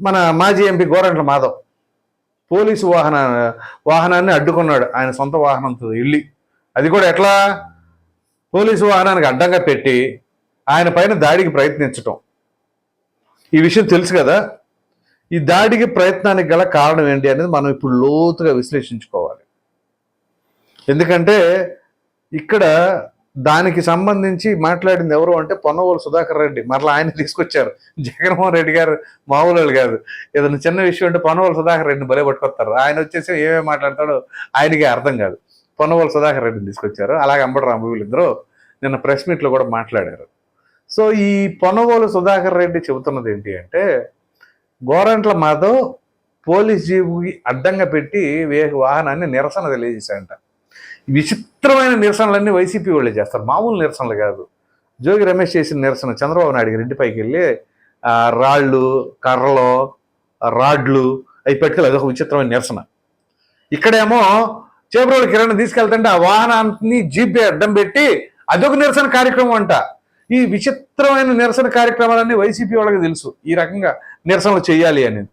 మన మాజీ MP Gorantla Madhav police వాహన వాహనాన్ని అడ్డుకున్నాడు. ఆయన సొంత వాహనంతో వెళ్ళి. అది కూడా ఎట్లా? పోలీసు వాహనానికి అడ్డంగా పెట్టి ఆయన పైన దాడికి ప్రయత్నించటం. ఈ విషయం తెలుసు కదా? ఈ దాడికి ప్రయత్నానికి గల కారణం ఏంటి అనేది మనం ఇప్పుడు లోతుగా విశ్లేషించుకోవాలి. ఎందుకంటే ఇక్కడ దానికి సంబంధించి మాట్లాడింది ఎవరు అంటే పొన్నవోలు సుధాకర్ రెడ్డి. మరలా ఆయన తీసుకొచ్చారు. జగన్మోహన్ రెడ్డి గారు మామూలు కాదు. ఏదైనా చిన్న విషయం అంటే పొన్నవోలు సుధాకర్ రెడ్డిని భలే పట్టుకొస్తారు. ఆయన వచ్చేసి ఏమేమి మాట్లాడతాడో ఆయనకి అర్థం కాదు. పొన్నవోలు సుధాకర్ రెడ్డిని తీసుకొచ్చారు. అలాగే అంబటి వీళ్ళిద్దరూ నిన్న ప్రెస్ మీట్లో కూడా మాట్లాడారు. సో ఈ పొన్నవోలు సుధాకర్ రెడ్డి చెబుతున్నది ఏంటి అంటే గోరంట్ల మాధవ్ పోలీస్ జీబుకి అడ్డంగా పెట్టి వాహనాన్ని నిరసన తెలియజేశాయంట. విచిత్రమైన నిరసనలన్నీ వైసీపీ వాళ్ళే చేస్తారు. మామూలు నిరసనలు కాదు. జోగి రమేష్ చేసిన నిరసన చంద్రబాబు నాయుడు గారి ఇంటిపైకి వెళ్ళి ఆ, రాళ్ళు కర్రలు రాడ్లు అవి పెట్టుకెళ్ళి అదొక విచిత్రమైన నిరసన. ఇక్కడేమో చేపరోడు కిరణ్ తీసుకెళ్తుంటే ఆ వాహనాన్ని జీపే అడ్డం పెట్టి అదొక నిరసన కార్యక్రమం అంట. ఈ విచిత్రమైన నిరసన కార్యక్రమాలన్నీ వైసీపీ వాళ్ళకి తెలుసు. ఈ రకంగా నిరసనలు చేయాలి అనేది.